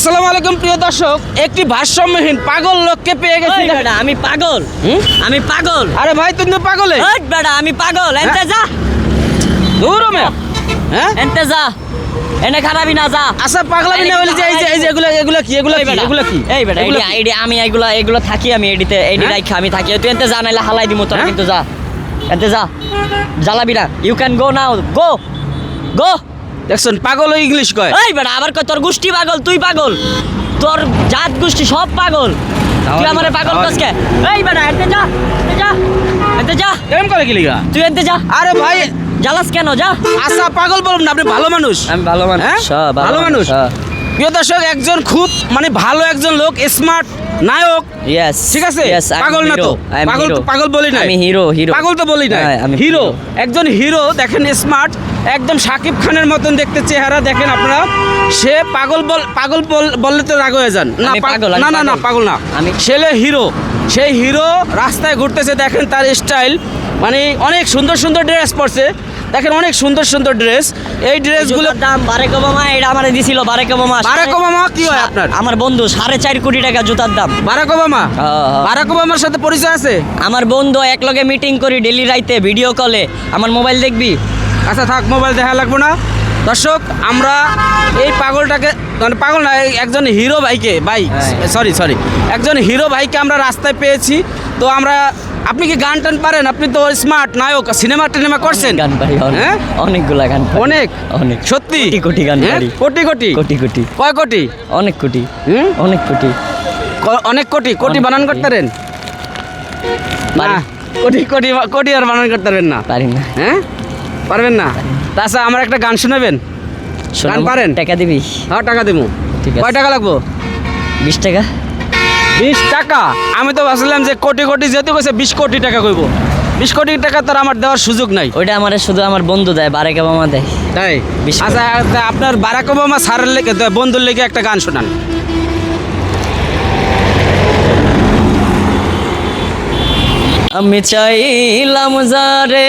আসসালামু আলাইকুম প্রিয় দর্শক। একটি ভারসাম্যহীন পাগল লোককে পেয়ে গেছি। বেটা আমি পাগল? আমি পাগল। আরে ভাই তুমি তো পাগলে। ওই বেটা আমি পাগল। এনতে যা। দূর মে হ্যাঁ? এনতে যা। এনে খারাপই না যা। আচ্ছা পাগলামি না বলি যে এই যে এগুলো এগুলো কি এগুলো কি এগুলো কি? এই বেটা এগুলো আইডি আমি এগুলা এগুলো থাকি আমি এডিতে। এডি হ্যাঁ? রাখি আমি থাকি। তুই এনতে যা নাইলে হালাই দিমু তোর হ্যাঁ? কিন্তু যা। এনতে যা। জ্বালাবি না। ইউ ক্যান গো নাও গো গো দেখছেন পাগল ইংলিশ কয়। এই বেটা আবার কয় তোর গোষ্ঠী পাগল তুই পাগল। তোর জাত গোষ্ঠী সব পাগল। তুই আমারে পাগল কসকে? এই বেটা এনতে যা এতে যা এনতে যা। এরকম করে কি লিগা তুই এতে যা। আরে ভাই জ্বালাস কেন যা। আচ্ছা পাগল বলুন না আপনি ভালো মানুষ। আমি ভালো মানুষ হ্যাঁ? হ্যাঁ, ভালো মানুষ হ্যাঁ। প্রিয় দর্শক একজন খুব মানে ভালো একজন লোক স্মার্ট নায়ক। Yes. ঠিক আছে? পাগল না তো। পাগল পাগল বলি না আমি হিরো হিরো পাগল তো বলি না হ্যাঁ, আমি হিরো একজন হিরো দেখেন স্মার্ট একদম সাকিব খানের মতন দেখতে চেহারা দেখেন আপনারা। সে পাগল বল পাগল বল- বললে তো রাগ হয়ে যান। না পাগল, না না না পাগল। না। আমি- ছেলে হিরো। সেই হিরো রাস্তায় ঘুরতেছে দেখেন তার স্টাইল। মানে অনেক সুন্দর সুন্দর ড্রেস পরছে। দেখেন অনেক সুন্দর সুন্দর ড্রেস। এই ড্রেসগুলো জুতার দাম বারেক ওবামা এটা আমার দিছিল বারেক ওবামা। বারাক ওবামা কি হয় আপনার? আমার বন্ধু সাড়ে চার কোটি টাকা জুতার দাম। Barack Obama. বারাক ওবামার সাথে পরিচয় আছে? আমার বন্ধু এক লগে মিটিং করি ডেলি রাইতে ভিডিও কলে। আমার মোবাইল দেখবি? আচ্ছা থাক মোবাইল দেখা লাগবো না। দর্শক আমরা এই পাগলটাকে মানে পাগল না একজন হিরো ভাইকে ভাই হ্যাঁ। সরি সরি একজন হিরো ভাইকে আমরা রাস্তায় পেয়েছি। তো আমরা আপনি কি গান টান পারেন? আপনি তো স্মার্ট নায়ক সিনেমা টিনেমা করছেন। গান পারি হ্যাঁ? অনেকগুলা গান অনেক? অনেক। সত্যি? কোটি কোটি গান হ্যাঁ? পারি। কোটি কোটি? কোটি কোটি। কয় কোটি? অনেক কোটি? অনেক কোটি। অনেক কোটি? কোটি বানান। করতে পারেন না কোটি কোটি কোটি আর বানান করতে পারবেন না। পারি না। হ্যাঁ? পারবেন না? তাছাড়া আমার একটা গান শোনাবেন? শোনাবো? পারেন? টাকা দিবি। হ্যাঁ টাকা দেবো ঠিক আছে। কয় টাকা লাগবো? বিশ টাকা। বিশ টাকা? আমি তো ভাবছিলাম যে কোটি কোটি যেহেতু কইছে বিশ কোটি টাকা কইব। বিশ কোটি টাকা তো আমার দেওয়ার সুযোগ নাই। ওইটা আমার শুধু আমার বন্ধু দেয় বারেক ওবামা দেয়। তাই? 20 কোটি। আচ্ছা তা আপনার বারাক ওবামা স্যারের লেগে বন্ধুর লেগে একটা গান শোনান। আমি চাইলাম যারে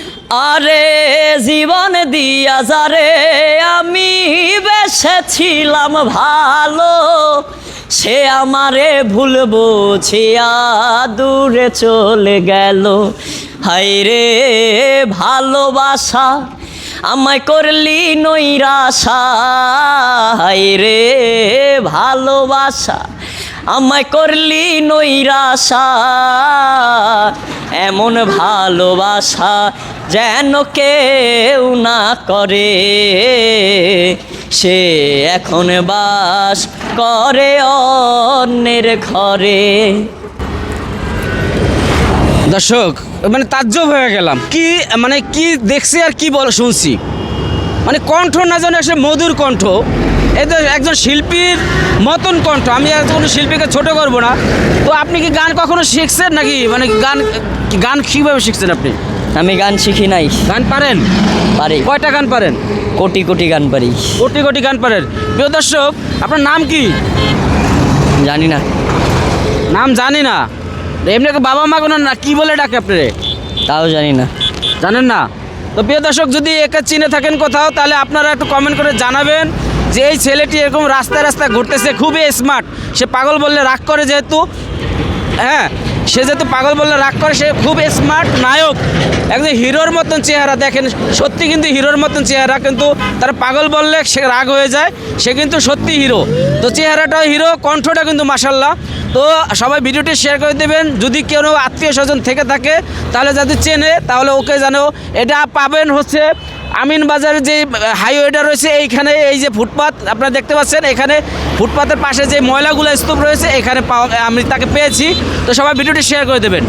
আরে জীবন দিয়া যারে আমি বেসেছিলাম ভালো, সে আমারে ভুল বুঝিয়া দূরে চলে গেল। হাইরে ভালোবাসা আমায় করলি নৈরাশা হাইরে ভালোবাসা আমায় করলি নৈরাশা। এমন ভালোবাসা যেন কেউ না করে। সে এখন বাস করে অন্যের ঘরে। দর্শক মানে তাজ্জব হয়ে গেলাম। কি মানে কি দেখছি আর কি বল শুনছি? মানে কণ্ঠ না যেন আসলে মধুর কণ্ঠ। এটা একজন শিল্পীর মতন কণ্ঠ। আমি কোনো শিল্পীকে ছোট করব না। তো আপনি কি গান কখনো শিখছেন নাকি? মানে গান গান কীভাবে শিখছেন আপনি? আমি গান শিখি নাই। গান পারেন? পারি। কয়টা গান পারেন? কোটি কোটি গান পারি। কোটি কোটি গান পারেন। প্রিয় দর্শক আপনার নাম কি? জানি না। নাম জানি না। এমনি বাবা মা কোনো না কি বলে ডাকে আপনারে? তাও জানি না। জানেন না? তো প্রিয় দর্শক যদি একে চিনে থাকেন কোথাও তাহলে আপনারা একটু কমেন্ট করে জানাবেন যে এই ছেলেটি এরকম রাস্তায় রাস্তায় ঘুরতেছে খুবই স্মার্ট সে পাগল বললে রাগ করে যেহেতু। হ্যাঁ সে যেহেতু পাগল বললে রাগ করে, সে খুব স্মার্ট নায়ক। একদম হিরোর মতন চেহারা দেখেন। সত্যি কিন্তু হিরোর মতন চেহারা, কিন্তু তার পাগল বললে সে রাগ হয়ে যায়। সে কিন্তু সত্যি হিরো। তো চেহারাটা হিরো, কণ্ঠটা কিন্তু মাসাল্লাহ তো সবাই ভিডিওটি শেয়ার করে দেবেন। যদি কেউ আত্মীয় স্বজন থেকে থাকে, তাহলে যদি চেনে, তাহলে ওকে জানো এটা পাবেন হচ্ছে আমিন বাজার যে হাইওয়েটা রয়েছে, এইখানে এই যে ফুটপাত, আপনারা দেখতে পাচ্ছেন, এখানে ফুটপাতের পাশে যে ময়লাগুলো স্তূপ রয়েছে, এখানে পাওয়া, আমি তাকে পেয়েছি। তো সবাই ভিডিওটি শেয়ার করে দেবেন।